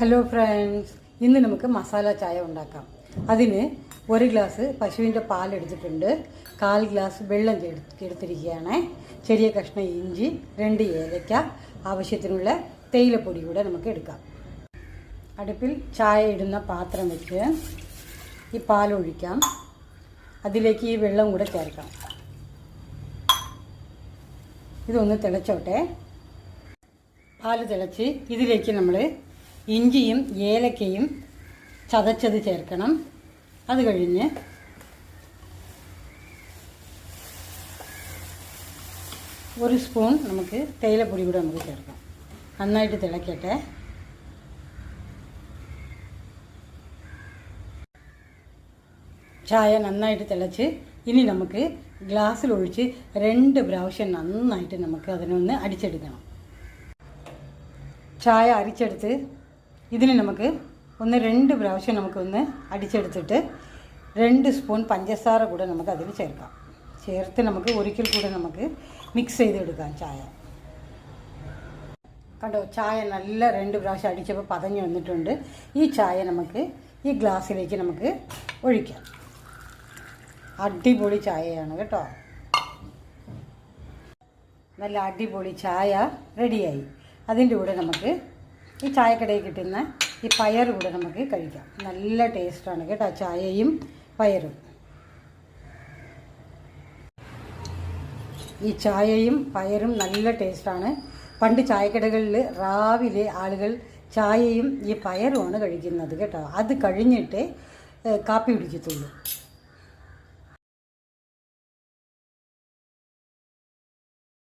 Hello friends ഇന്ന് നമുക്ക് മസാല ചായ ഉണ്ടാക്കാം. അതിന് ഒരു ഗ്ലാസ് പശുവിന്റെ പാൽ എടുത്തിട്ടുണ്ട്. കാൽ ഗ്ലാസ് വെള്ളം എടുത്ത് എടുത്തിരിക്കുകയാണ് ചെറിയ കഷ്ണം ഇഞ്ചി രണ്ട് ഏലക്ക ആവശ്യത്തിനുള്ള തേയിലപ്പൊടി കൂടെ നമുക്ക് എടുക്കാം. അടുപ്പിൽ ചായ ഇടുന്ന പാത്രം വെച്ച് ഈ പാൽ ഒഴിക്കാം. അതിലേക്ക് ഈ വെള്ളം കൂടെ ചേർക്കാം. ഇതൊന്ന് തിളച്ചോട്ടെ. പാൽ തിളച്ച് ഇതിലേക്ക് നമ്മൾ ഇഞ്ചിയും ഏലക്കയും ചതച്ചത് ചേർക്കണം. അത് കഴിഞ്ഞ് ഒരു സ്പൂൺ നമുക്ക് തേയിലപ്പൊടി കൂടെ നമുക്ക് ചേർക്കാം. നന്നായിട്ട് തിളക്കട്ടെ. ചായ നന്നായിട്ട് തിളച്ച് ഇനി നമുക്ക് ഗ്ലാസ്സിലൊഴിച്ച് രണ്ട് പ്രാവശ്യം നന്നായിട്ട് നമുക്ക് അതിനൊന്ന് അടിച്ചെടുക്കണം. ചായ അരിച്ചെടുത്ത് ഇതിന് നമുക്ക് ഒന്ന് രണ്ട് പ്രാവശ്യം നമുക്കൊന്ന് അടിച്ചെടുത്തിട്ട് രണ്ട് സ്പൂൺ പഞ്ചസാര കൂടെ നമുക്ക് അതിൽ ചേർക്കാം. ചേർത്ത് നമുക്ക് ഒരിക്കൽ കൂടെ നമുക്ക് മിക്സ് ചെയ്തെടുക്കാം ചായ. കണ്ടോ ചായ നല്ല രണ്ട് പ്രാവശ്യം അടിച്ചപ്പോൾ പതഞ്ഞ് വന്നിട്ടുണ്ട്. ഈ ചായ നമുക്ക് ഈ ഗ്ലാസ്സിലേക്ക് നമുക്ക് ഒഴിക്കാം. അടിപൊളി ചായയാണ് കേട്ടോ. നല്ല അടിപൊളി ചായ റെഡിയായി. അതിന്റെ കൂടെ നമുക്ക് ഈ ചായക്കടയിൽ കിട്ടുന്ന ഈ പയർ കൂടെ നമുക്ക് കഴിക്കാം. നല്ല ടേസ്റ്റാണ് കേട്ടോ ചായയും പയറും. ഈ ചായയും പയറും നല്ല ടേസ്റ്റാണ്. പണ്ട് ചായക്കടകളിൽ രാവിലെ ആളുകൾ ചായയും ഈ പയറുമാണ് കഴിക്കുന്നത് കേട്ടോ. അത് കഴിഞ്ഞിട്ടേ കാപ്പി കുടിക്കത്തുള്ളൂ.